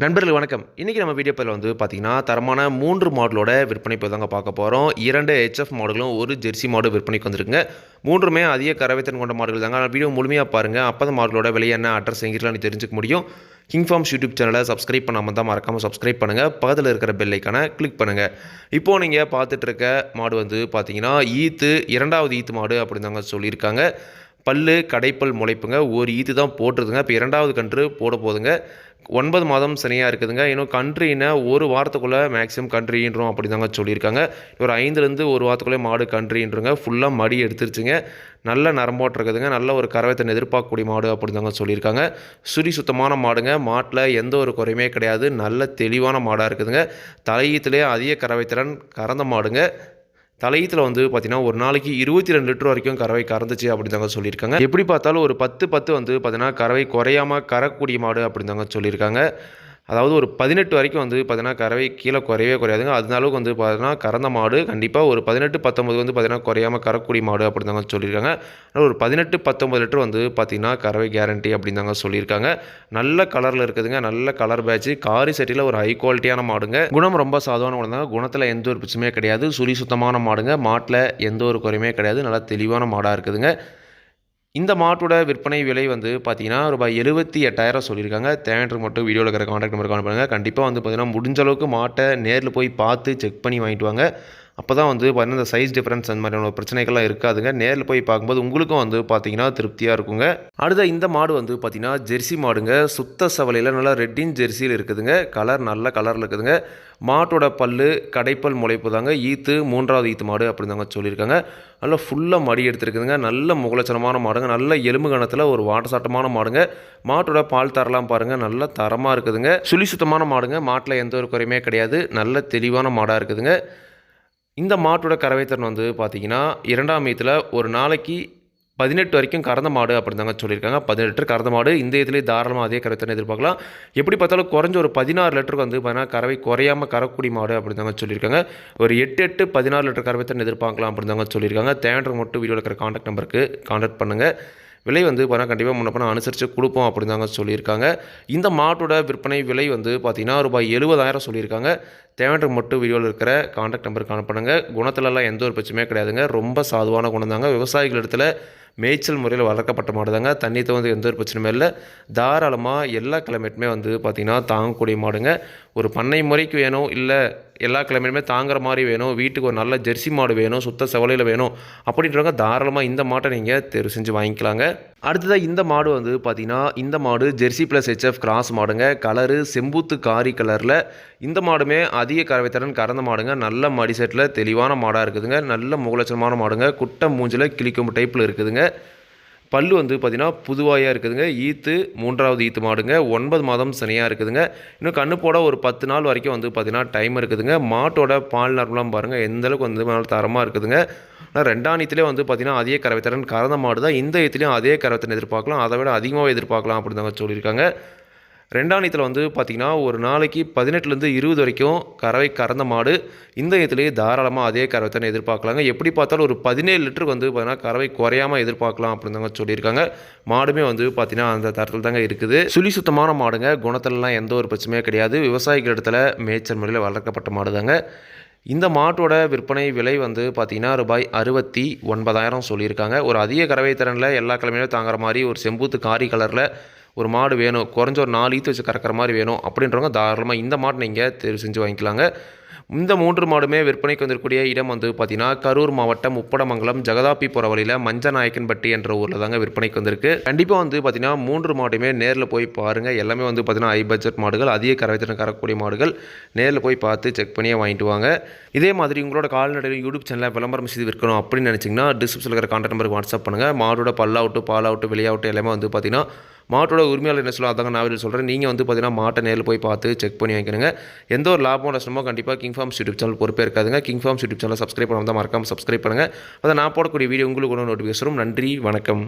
நண்பர்கள் வணக்கம். இன்றைக்கி நம்ம வீடியோ பதில் வந்து பார்த்திங்கன்னா தரமான மூன்று மாடலோட விற்பனை இப்போ தாங்க பார்க்க போகிறோம் இரண்டு ஹெச்எஃப் மாடுகளும் ஒரு ஜெர்சி மாடு விற்பனைக்கு வந்திருக்குங்க. மூன்றுமே அதிக கறவைத்தன் கொண்ட மாடுகள் தாங்க. ஆனால் வீடியோ முழுமையாக பாருங்கள் அப்போ தான் மாடுகளோட விலை என்ன அட்ரஸ் எங்கிருக்கலாம்னு தெரிஞ்சுக்க முடியும். கிங் ஃபார்ம்ஸ் யூடியூப் சேனலை சப்ஸ்கிரைப் பண்ணாமல் தான் மறக்காமல் சப்ஸ்கிரைப் பண்ணுங்கள் பக்கத்தில் இருக்கிற பெல்லைக்கான கிளிக் பண்ணுங்கள் இப்போது நீங்கள் பார்த்துட்ருக்க மாடு வந்து பார்த்தீங்கன்னா ஈத்து இரண்டாவது ஈத்து மாடு அப்படின்னு தாங்க சொல்லியிருக்காங்க. பல்லு கடைப்பல் முளைப்புங்க. ஒரு ஈத்து தான் போட்டுருதுங்க. இப்போ இரண்டாவது கன்று போட போதுங்க. ஒன்பது மாதம் சனியாக இருக்குதுங்க. இன்னும் கன்ட்ரின்னா ஒரு வாரத்துக்குள்ளே மேக்ஸிமம் கன்ட்ரின்றோம் அப்படி தாங்க சொல்லியிருக்காங்க ஒரு ஐந்துலேருந்து ஒரு வாரத்துக்குள்ளே மாடு கண்ட்ரின்றங்க ஃபுல்லாக மடி எடுத்துருச்சுங்க. நல்ல நரம்போட்டு இருக்குதுங்க. நல்ல ஒரு கறவைத்தன் எதிர்பார்க்கக்கூடிய மாடு அப்படி தாங்க சொல்லியிருக்காங்க. சுரி சுத்தமான மாடுங்க. மாட்டில் எந்த ஒரு குறையுமே கிடையாது. நல்ல தெளிவான மாடாக இருக்குதுங்க. தலையீத்துலேயே அதிக கறவைத்திறன் கறந்த மாடுங்க. தலையத்தில் வந்து பார்த்தீங்கன்னா ஒரு நாளைக்கு இருபத்தி ரெண்டு லிட்டர் வரைக்கும் கறவை கறந்துச்சு அப்படிதாங்க சொல்லியிருக்காங்க. எப்படி பார்த்தாலும் ஒரு பத்து பத்து வந்து பார்த்தீங்கன்னா கறவை குறையாமல் கறக்கூடிய மாடு அப்படிதாங்க சொல்லியிருக்காங்க. அதாவது ஒரு பதினெட்டு வரைக்கும் வந்து பார்த்தீங்கன்னா கறவை கீழே குறையவே குறையாதுங்க. அந்த அளவுக்கு வந்து பார்த்தீங்கன்னா கறந்த மாடு கண்டிப்பாக ஒரு பதினெட்டு பத்தொம்பது வந்து பார்த்தீங்கன்னா குறையாமல் கறக்கூடிய மாடு அப்படின்னு தாங்க சொல்லியிருக்காங்க. ஆனால் ஒரு பதினெட்டு பத்தொம்பது லிட்டர் வந்து பார்த்தீங்கன்னா கறவை கேரண்டி அப்படின்னு தாங்க சொல்லியிருக்காங்க. நல்ல கலரில் இருக்குதுங்க. நல்ல கலர் பேட்ச் காரி செட்டியில் ஒரு ஹை குவாலிட்டியான மாடுங்க. குணம் ரொம்ப சாதாரண குணம் தாங்க குணத்தில் எந்த ஒரு பிரச்சனையும் கிடையாது. சுழி சுத்தமான மாடுங்க. மாட்டில் எந்த ஒரு குறையுமே கிடையாது. நல்லா தெளிவான மாடாக இருக்குதுங்க. இந்த மாட்டோட விற்பனை விலை வந்து பார்த்தீங்கன்னா ரூபாய் எழுபத்தி எட்டாயிரம் சொல்லியிருக்காங்க. தேவையற்ற மட்டும் வீடியோவில் இருக்கிற காண்டாக்ட் நம்பர் கால் பண்ணுங்கள் கண்டிப்பாக வந்து பார்த்தீங்கன்னா முடிஞ்ச அளவுக்கு மாட்டை நேரில் போய் பார்த்து செக் பண்ணி வாங்கிட்டு வாங்க. அப்போ தான் வந்து பார்த்தீங்கன்னா இந்த சைஸ் டிஃப்ரென்ஸ் அந்த மாதிரியான பிரச்சனைகள்லாம் இருக்காதுங்க. நேரில் போய் பார்க்கும்போது உங்களுக்கும் வந்து பார்த்தீங்கன்னா திருப்தியாக இருக்குங்க. அடுத்த இந்த மாடு வந்து பார்த்தீங்கன்னா ஜெர்சி மாடுங்க. சுத்த சவலையில் நல்லா ரெட்டின் ஜெர்சியில் இருக்குதுங்க. கலர் நல்ல கலரில் இருக்குதுங்க. மாட்டோட பல்லு கடைப்பல் முளைப்பு தாங்க. ஈத்து மூன்றாவது ஈத்து மாடு அப்படின்னு தாங்க சொல்லியிருக்காங்க. நல்லா ஃபுல்லாக மடி எடுத்துருக்குதுங்க. நல்ல முகலச்சனமான மாடுங்க. நல்ல எலும்பு கணத்தில் ஒரு வாட்டசாட்டமான மாடுங்க. மாட்டோட பால் தரலாம் பாருங்கள் நல்ல தரமாக இருக்குதுங்க. சுழி சுத்தமான மாடுங்க. மாட்டில் எந்த ஒரு குறையுமே கிடையாது. நல்ல தெளிவான மாடாக இருக்குதுங்க. இந்த மாட்டோட கறவைத்திறன் வந்து பார்த்திங்கன்னா இரண்டாம் மீத்தில் ஒரு நாளைக்கு பதினெட்டு வரைக்கும் கறந்த மாடு அப்படிதாங்க சொல்லியிருக்காங்க. பதினெட்டு கறந்த மாடு. இந்த இதுலேயே தாராளமாக அதே கறவைத்திறன் எதிர்பார்க்கலாம். எப்படி பார்த்தாலும் குறைஞ்ச ஒரு பதினாறு லிட்டருக்கு வந்து பார்த்தீங்கன்னா கறவை குறையாமல் கறக்கூடிய மாடு அப்படிதாங்க சொல்லியிருக்காங்க. ஒரு எட்டு எட்டு பதினாறு லிட்டர் கறவைத்திறன் எதிர்பார்க்கலாம் அப்படிதாங்க சொல்லியிருக்காங்க. தேண்டர் மட்டும் வீடியோவில் இருக்கிற காண்டாக்ட் நம்பருக்கு காண்டாக்ட் பண்ணுங்கள் விலை வந்து பார்த்தீங்கன்னா கண்டிப்பாக முன்னப்பணம் அனுசரித்து கொடுப்போம் அப்படின்னு தாங்க சொல்லியிருக்காங்க. இந்த மாட்டோட விற்பனை விலை வந்து பார்த்திங்கன்னா ரூபாய் எழுபதாயிரம் சொல்லியிருக்காங்க. தேவைன்ற மட்டும் வீடியோவில் இருக்கிற காண்டாக்ட் நம்பருக்கு அனுப்புனுங்க குணத்துலலாம் எந்த ஒரு பிரச்சனையுமே கிடையாதுங்க. ரொம்ப சாதுவான குணம் தாங்க விவசாயிகள் இடத்துல மேய்ச்சல் முறையில் வளர்க்கப்பட்ட மாடு தாங்க தண்ணி வந்து எந்த ஒரு பிரச்சனையுமே இல்லை. தாராளமாக எல்லா கிளைமேட்டுமே வந்து பார்த்திங்கன்னா தாங்கக்கூடிய மாடுங்க. ஒரு பண்ணை முறைக்கு வேணும் இல்லை எல்லா கிழமையுமே தாங்குற மாதிரி வேணும் வீட்டுக்கு ஒரு நல்ல ஜெர்சி மாடு வேணும் சுத்த செவலையில் வேணும் அப்படின்றவங்க தாராளமாக இந்த மாட்டை நீங்கள் தேர்வு செஞ்சு வாங்கிக்கலாங்க. அடுத்ததாக இந்த மாடு வந்து பார்த்திங்கன்னா இந்த மாடு Jersey plus H F cross மாடுங்க. கலரு செம்பூத்து காரி கலரில். இந்த மாடுமே அதிக கறவைத்திறன் கறந்த மாடுங்க. நல்ல மடிசெட்டில் தெளிவான மாடாக இருக்குதுங்க. நல்ல முகலட்சணமான மாடுங்க. குட்டை மூஞ்சில் கிளிக்கும் டைப்பில் இருக்குதுங்க. பல்லு வந்து பார்த்திங்கன்னா புதுவாயாக இருக்குதுங்க. ஈத்து மூன்றாவது ஈத்து மாடுங்க. ஒன்பது மாதம் சனியாக இருக்குதுங்க. இன்னும் கண்ணு போட ஒரு பத்து நாள் வரைக்கும் வந்து பார்த்திங்கன்னா டைம் இருக்குதுங்க. மாட்டோட பால் நார்மலாக பாருங்கள் எந்தளவுக்கு வந்து தரமாக இருக்குதுங்க. ஆனால் ரெண்டாம் நீத்திலே வந்து பார்த்திங்கன்னா அதே கறவைத்திறன் கறந்த மாடு தான் இந்த ஈத்துலேயும் அதே கறவைத்திறன் எதிர்பார்க்கலாம். அதை விட அதிகமாக எதிர்பார்க்கலாம் அப்படின்னு தாங்க சொல்லியிருக்காங்க. ரெண்டாம் நீத்தில் வந்து பார்த்திங்கன்னா ஒரு நாளைக்கு பதினெட்டுலேருந்து இருபது வரைக்கும் கறவை கறந்த மாடு. இந்த இடத்துலேயே தாராளமாக அதே கறவைத்தனை எதிர்பார்க்கலாங்க. எப்படி பார்த்தாலும் ஒரு பதினேழு லிட்டர் வந்து பார்த்திங்கன்னா கறவை குறையாமல் எதிர்பார்க்கலாம் அப்படின்னு தாங்க சொல்லியிருக்காங்க. மாடுமே வந்து பார்த்திங்கன்னா அந்த தரத்தில் தாங்க இருக்குது. சுழி சுத்தமான மாடுங்க. குணத்திலலாம் எந்த ஒரு பிரச்சனையும் கிடையாது. விவசாயிகள் இடத்துல மேய்ச்சல் முறையில் வளர்க்கப்பட்ட மாடு தாங்க இந்த மாட்டோட விற்பனை விலை வந்து பார்த்திங்கன்னா ரூபாய் அறுபத்தி ஒன்பதாயிரம் சொல்லியிருக்காங்க. ஒரு அதிக கறவை திறனில் எல்லா கிழமையிலும் தாங்குற மாதிரி ஒரு செம்பூத்து காரி கலரில் ஒரு மாடு வேணும் குறைஞ்ச ஒரு நாலு ஈத்து வச்சு கறக்கிற மாதிரி வேணும் அப்படின்றவங்க தாராளமாக இந்த மாடு நீங்கள் தேர்வு செஞ்சு வாங்கிக்கலாங்க. இந்த மூன்று மாடுமே விற்பனைக்கு வந்திருக்கக்கூடிய இடம் வந்து பார்த்திங்கன்னா கரூர் மாவட்டம் உப்படமங்கலம் ஜெகதாபி போகிற வழியில் மஞ்சநாயக்கன்பட்டி என்ற ஊரில் தாங்க விற்பனைக்கு வந்திருக்கு. கண்டிப்பாக வந்து பார்த்தீங்கன்னா மூன்று மாடுமே நேரில் போய் பாருங்கள் எல்லாமே வந்து பார்த்தீங்கன்னா ஹை பட்ஜெட் மாடுகள் அதிக கரவைத்திறன் கறக்கூடிய மாடுகள். நேரில் போய் பார்த்து செக் பண்ணியே வாங்கிட்டு வாங்க. இதே மாதிரி உங்களோட கால்நடை யூடியூப் சேனலில் விளம்பரம் செய்து விற்கணும் அப்படின்னு நினச்சிங்கன்னா டிஸ்கிரிப்ஷனில் இருக்கிற கான்டாக்ட் நம்பருக்கு வாட்ஸ்அப் பண்ணுங்கள் மாடோட பல்லாவுட்டு பாலாவுட்டு வெளியாவட்டு எல்லாமே வந்து பார்த்திங்கன்னா மாட்டோட உரிமையாளர் என்ன சொல்லுவோம் அதாங்க நான் சொல்கிறேன் நீங்கள் வந்து பார்த்தீங்கன்னா மாட்டை நேரில் போய் பார்த்து செக் பண்ணி வாங்கிக்கணுங்க. எந்த ஒரு லாபம் நஷ்டமோ கண்டிப்பாக கிங் ஃபார்ம்ஸ் யூடியூப் சேனல் பொறுப்பே இருக்காதுங்க. King farms YouTube channel subscribe பண்ணாமல் தான் மறக்காமல் சப்ஸ்கிரைப் பண்ணுங்கள் அதை நான் போடக்கூடிய வீடியோ உங்களுக்கு ஒன்று நோட்டிஃபிகேஷன் நன்றி வணக்கம்.